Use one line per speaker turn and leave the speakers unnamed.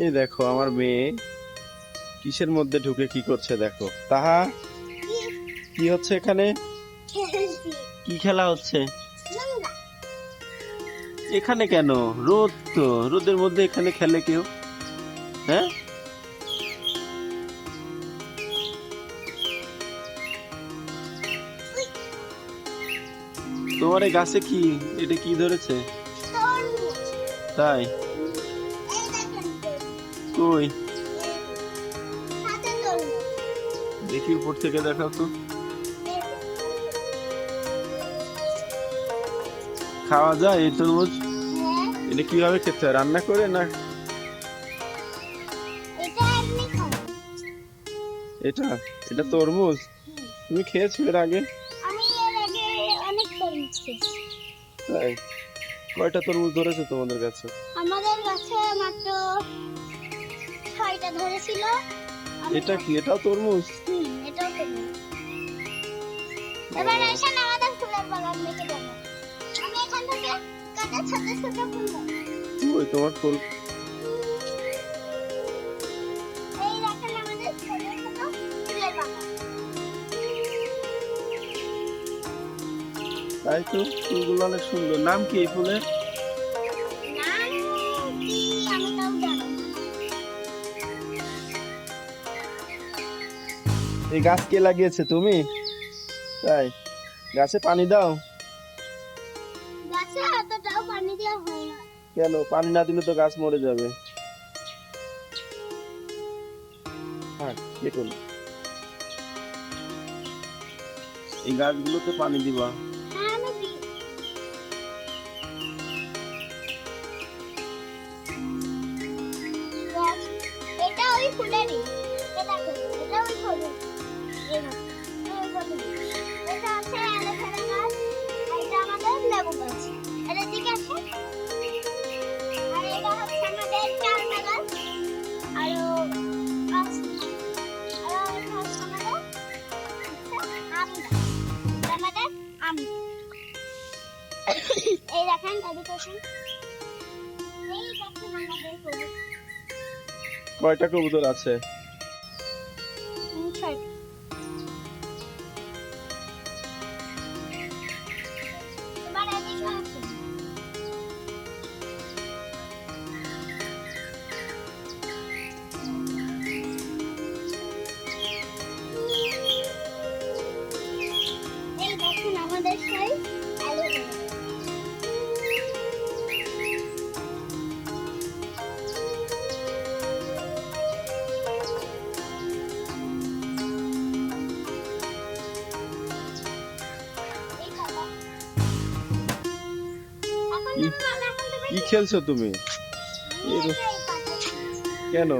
এই দেখো, আমার মেয়ে কিসের মধ্যে ঢুকে কি করছে দেখো। তাহা, কি হচ্ছে এখানে? কি খেলা হচ্ছে? এখানে কেন? রোদ তো, রোদের মধ্যে এখানে খেলে কেউ? হ্যাঁ? তোমার এই গাছে কি, এটা কি ধরেছে? তাই? কই? দেখি উপর থেকে দেখাও তো। খাওয়া যায় এই তরমুজ?
হ্যাঁ।
এটা কীভাবে খেতে হয় রান্না করে না?
এটা
এটা? তরমুজ? তুমি খেয়েছো এর আগে? তাই? কয়টা তরমুজ ধরেছে তোমাদের কাছে?
আমাদের কাছে মাত্র ছয়টা ধরেছিল।
এটা কি? এটাও তরমুজ?
এটাও তরমুজ। এবার আমাদের ফুলের বাগান দেখে যাব আমি এখান থেকে কত ছোট ছোট ফুল
ওই তোমার ফুল
এই দেখেন আমাদের ছোট ছোট ফুলের বাগান।
তাই তো ফুলগুলো অনেক সুন্দর। নাম কি এই ফুলের? এই গাছ কে লাগিয়েছে তুমি? তাই গাছে পানি দাও।
গাছে এতটাও পানি দেওয়া হয় না।
কেন? পানি না দিলে তো গাছ মরে যাবে। হ্যাঁ দেখুন। এই গাছগুলোতে পানি দিবা।
হ্যাঁ এটা ওই ফুলেরই। এটা দেখো, এটা ওই ফুলের এই দেখেন এডুকেশন
কয়টা কবুতর আছে? কি- খেলছো তুমি। কেন